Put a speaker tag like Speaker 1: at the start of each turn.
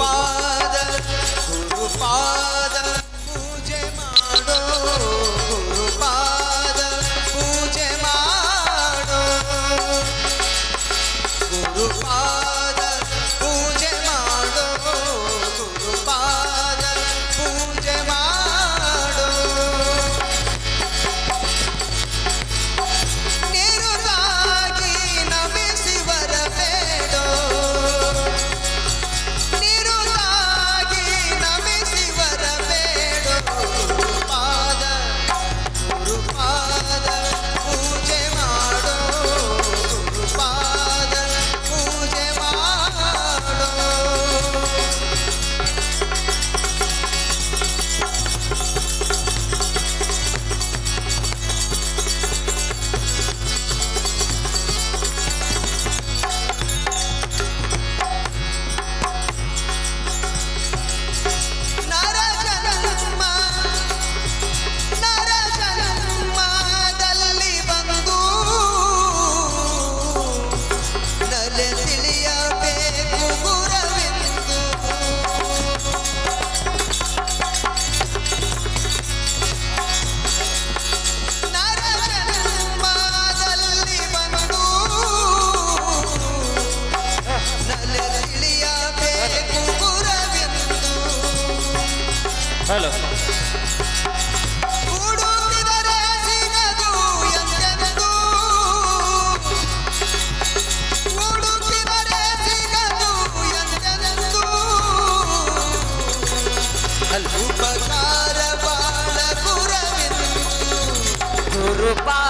Speaker 1: fire. உபகார பாலகுரவின்
Speaker 2: குருபா